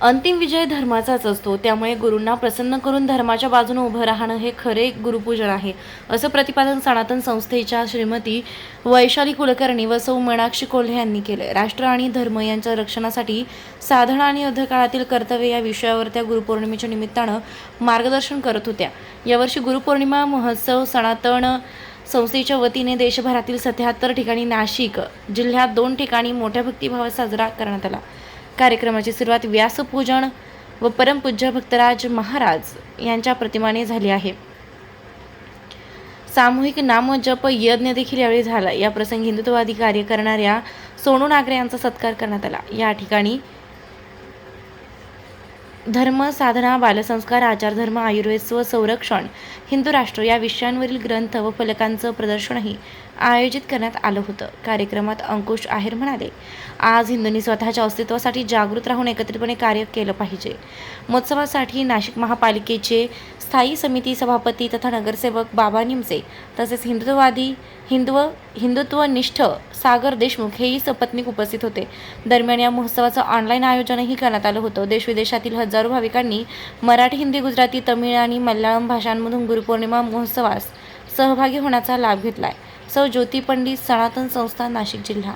अंतिम विजय धर्माचाच असतो. त्यामुळे गुरूंना प्रसन्न करून धर्माच्या बाजूने उभं राहणं हे खरे गुरुपूजन आहे. असं प्रतिपादन सनातन संस्थेच्या श्रीमती वैशाली कुलकर्णी व सौ मीनाक्षी कोल्हे यांनी केले राष्ट्र आणि धर्म यांच्या रक्षणासाठी साधना आणि युद्धकाळातील कर्तव्य या विषयावर त्या गुरुपौर्णिमेच्या निमित्तानं मार्गदर्शन करत होत्या. यावर्षी गुरुपौर्णिमा महोत्सव सनातन संस्थेच्या वतीने देशभरातील सत्याहत्तर ठिकाणी नाशिक जिल्ह्यात दोन ठिकाणी मोठ्या भक्तिभावात साजरा करण्यात आला. कार्यक्रमाची सुरुवात व्यासपूजन व परमपूज्य भक्तराज महाराज यांच्या प्रतिमाने झाली आहे. सामूहिक नामजप यज्ञ देखील यावेळी झाला. या प्रसंगी हिंदुत्ववादी कार्य करणाऱ्या सोनू नागरे यांचा सत्कार करण्यात आला. या ठिकाणी धर्म साधना बालसंस्कार आचारधर्म आयुर्वेद व संरक्षण हिंदू राष्ट्र या विषयांवरील ग्रंथ व फलकांचं प्रदर्शनही आयोजित करण्यात आलं होतं. कार्यक्रमात अंकुश आहेर म्हणाले आज हिंदूंनी स्वतःच्या अस्तित्वासाठी जागृत राहून एकत्रितपणे कार्य केलं पाहिजे. महोत्सवासाठी नाशिक महापालिकेचे स्थायी समिती सभापती तथा नगरसेवक बाबा निमसे तसेच हिंदुत्ववादी हिंदू हिंदुत्वनिष्ठ सागर देशमुख हेही सपत्नीक उपस्थित होते. दरम्यान या महोत्सवाचं ऑनलाईन आयोजनही करण्यात आलं होतं. देशविदेशातील हजार भाविकांनी मराठी हिंदी गुजराती तमिळ आणि मल्याळम भाषांमधून गुरुपौर्णिमा महोत्सवास सहभागी होण्याचा लाभ घेतलाय. सौ ज्योती पंडित सनातन संस्था नाशिक जिल्हा.